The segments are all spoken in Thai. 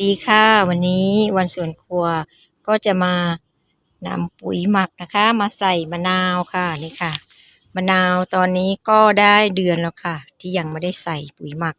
ดีค่ะ วันนี้วันสวนครัวก็จะมานำปุ๋ยหมักนะคะ มาใส่มะนาวค่ะนี่ค่ะมะนาวตอนนี้ก็ได้เดือนแล้วค่ะ ที่ยังไม่ได้ใส่ปุ๋ยหมัก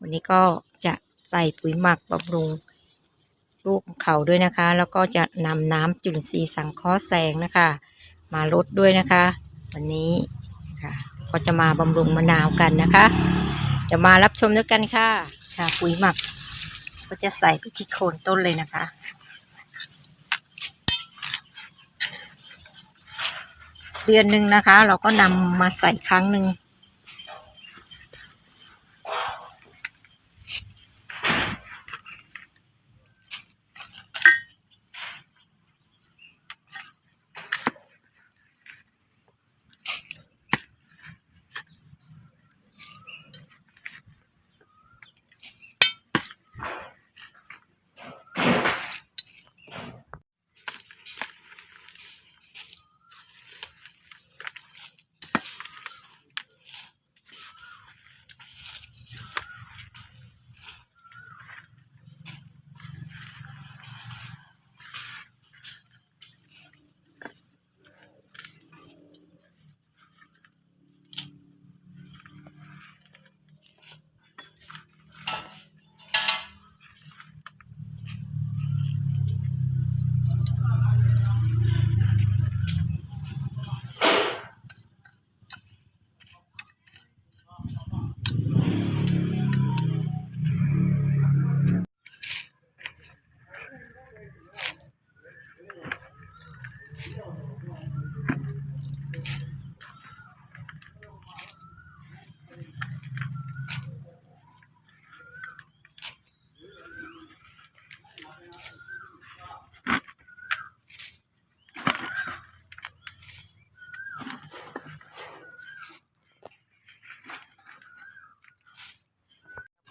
วันนี้ก็จะใส่ปุ๋ยหมักบำรุงลูกเขาด้วยนะคะ แล้วก็จะนำน้ำจุลินทรีย์สังเคราะห์แสงนะคะ มาลดด้วยนะคะ วันนี้ค่ะ ก็จะมาบำรุงมะนาวกันนะคะเดี๋ยวมารับชมด้วยกันค่ะ ค่ะปุ๋ยหมัก ก็จะใส่ไปที่โคนต้นเลยนะคะ เดือนหนึ่งนะคะ เราก็นำมาใส่ครั้งหนึ่ง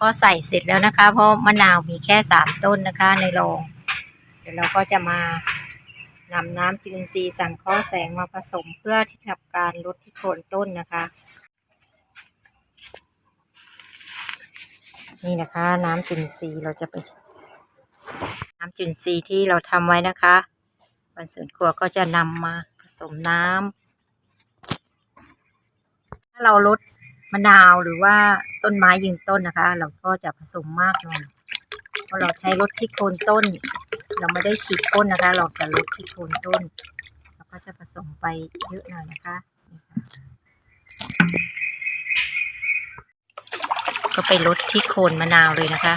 ก็ใส่เสร็จแล้วนะคะ เพราะมะนาวมีแค่สามต้นนะคะ ในโรงเดี๋ยวเราก็จะมานำน้ำจุลินทรีย์สังเคราะห์แสงมาผสมเพื่อที่ทำการลดที่โคนต้นนะคะ นี่นะคะ น้ำจุลินทรีย์เราจะไป น้ำจุลินทรีย์ที่เราทำไว้นะคะวันสวนครัวก็จะนำมาผสมน้ำถ้าเราลด มะนาวหรือว่าต้นไม้ยืนต้นนะคะ เราก็จะผสมมากหน่อยเพราะเราใช้รดที่โคนต้น เราไม่ได้ฉีดต้นนะคะ เราจะรดที่โคนต้นเราก็จะผสมไปเยอะหน่อยนะคะนี่ค่ะก็ไปลดที่โคนมะนาวเลยนะคะ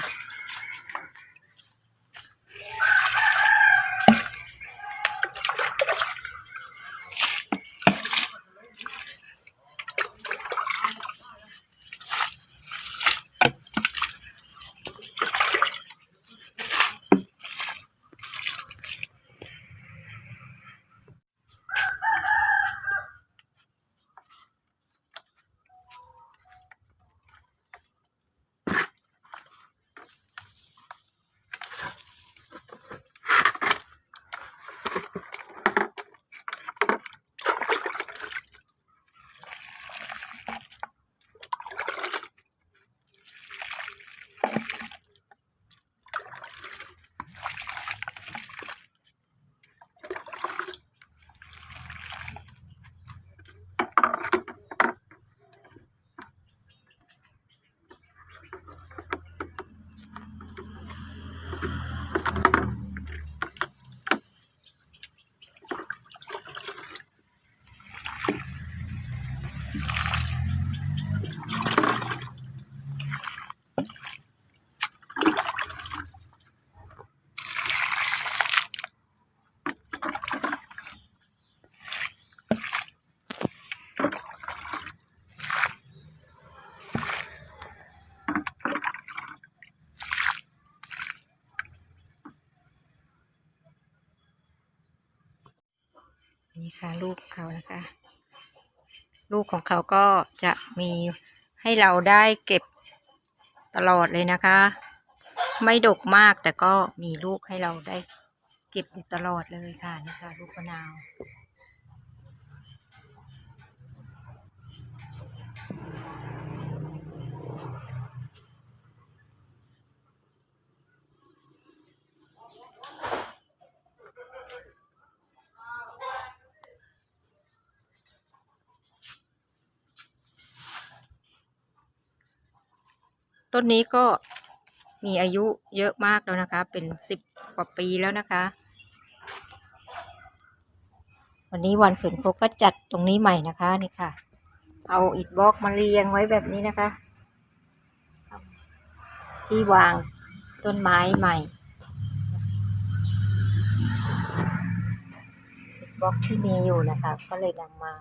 นี่ค่ะลูกเขานะคะ ลูกของเขาก็จะมีให้เราได้เก็บตลอดเลยนะคะ ไม่ดกมากแต่ก็มีลูกให้เราได้เก็บอยู่ตลอดเลยค่ะนี่ค่ะลูกมะนาว ต้นนี้ก็มีอายุเยอะมากแล้วนะคะ เป็นสิบกว่าปีแล้วนะคะ วันนี้วันสวนคกก็จัดตรงนี้ใหม่นะคะนี่ค่ะ เอาอิฐบล็อกมาเรียงไว้แบบนี้นะคะ ที่วางต้นไม้ใหม่อิฐบล็อกที่มีอยู่นะคะ ก็เลยนำมา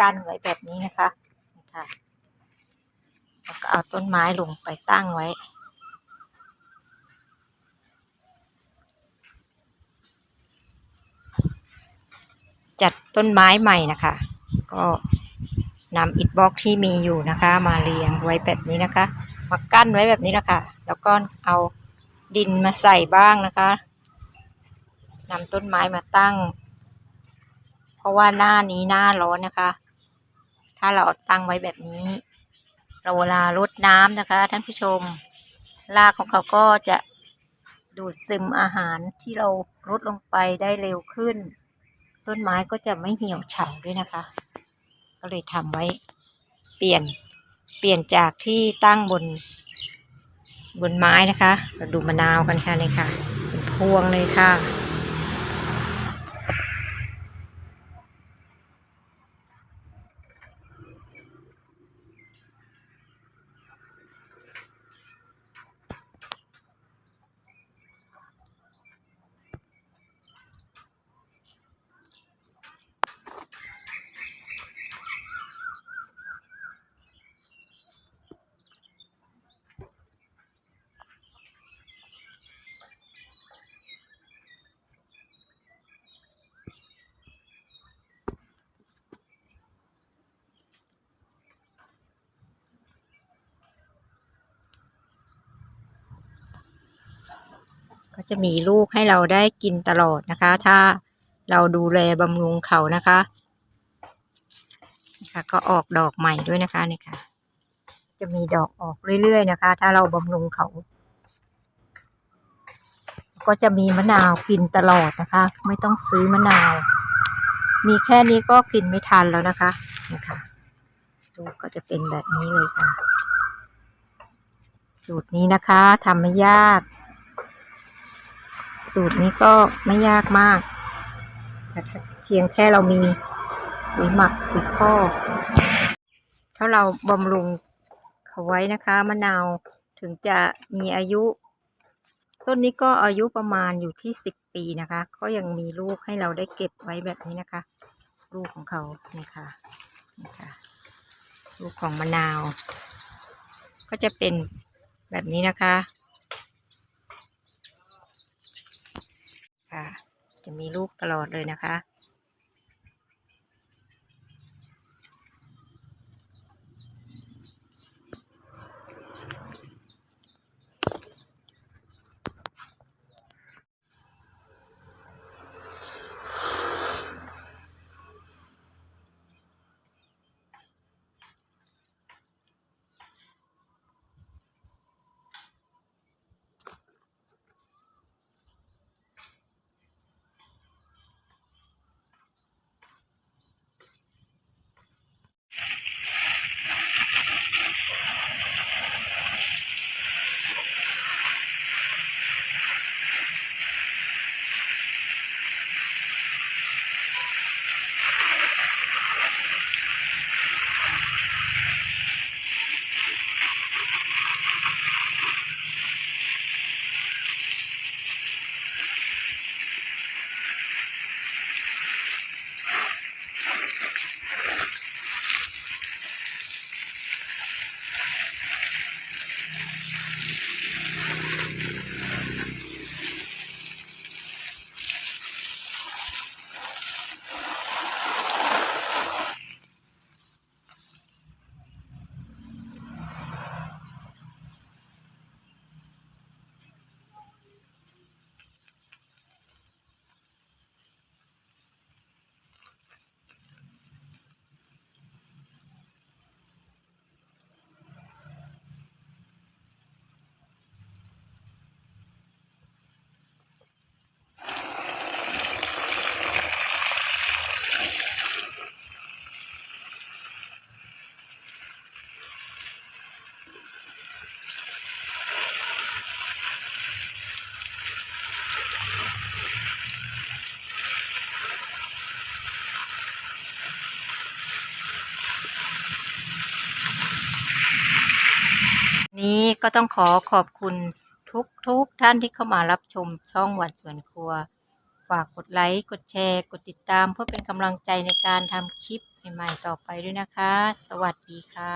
กั้นไว้แบบนี้นะคะนี่ค่ะ แล้วก็เอาต้นไม้ลงไปตั้งไว้ จัดต้นไม้ใหม่นะคะ ก็นำอิฐบล็อกที่มีอยู่นะคะ มาเรียงไว้แบบนี้นะคะ มากั้นไว้แบบนี้นะคะ แล้วก็เอาดินมาใส่บ้างนะคะนำต้นไม้มาตั้ง เพราะว่าหน้านี้หน้าร้อนนะคะ ถ้าเราตั้งไว้แบบนี้ เราเวลารดน้ำนะคะ ท่านผู้ชมรากของเขาก็จะดูดซึมอาหารที่เรารดลงไปได้เร็วขึ้น ต้นไม้ก็จะไม่เหี่ยวเฉาด้วยนะคะ ก็เลยทำไว้เปลี่ยนเปลี่ยนจากที่ตั้งบนบนไม้นะคะ เราดูมะนาวกันค่ะนี่ค่ะเป็นพวงเลยค่ะ็จะมีลูกให้เราได้กินตลอดนะคะ ถ้าเราดูแลบำรุงเขานะคะนะคะ ก็ออกดอกใหม่ด้วยนะคะนี่ค่ะ จะมีดอกออกเรื่อยๆนะคะ ถ้าเราบำรุงเขา ก็จะมีมะนาวกินตลอดนะคะ ไม่ต้องซื้อมะนาว มีแค่นี้ก็กินไม่ทันแล้วนะคะนี่ค่ะลูกก็จะเป็นแบบนี้เลยค่ะ สูตรนี้นะคะทำไม่ยาก สูตรนี้ก็ไม่ยากมากแต่เพียงแค่เรามีปุ๋ยหมักปุ๋ยคอถ้าเราบำรุงเขาไว้นะคะมะนาวถึงจะมีอายุ ต้นนี้ก็อายุประมาณอยู่ที่สิบปีนะคะ ก็ยังมีลูกให้เราได้เก็บไว้แบบนี้นะคะ ลูกของเขานี่ค่ะนี่ค่ะลูกของมะนาว ก็จะเป็นแบบนี้นะคะ ค่ะ จะมีลูกตลอดเลยนะคะ นี้ก็ต้องขอขอบคุณทุกทท่านที่เข้ามารับชมช่องวันสวนครัว ฝากกดไลค์ กดแชร์ กดติดตามเพื่อเป็นกำลังใจในการทำคลิปใหม่ๆต่อไปด้วยนะคะ สวัสดีค่ะ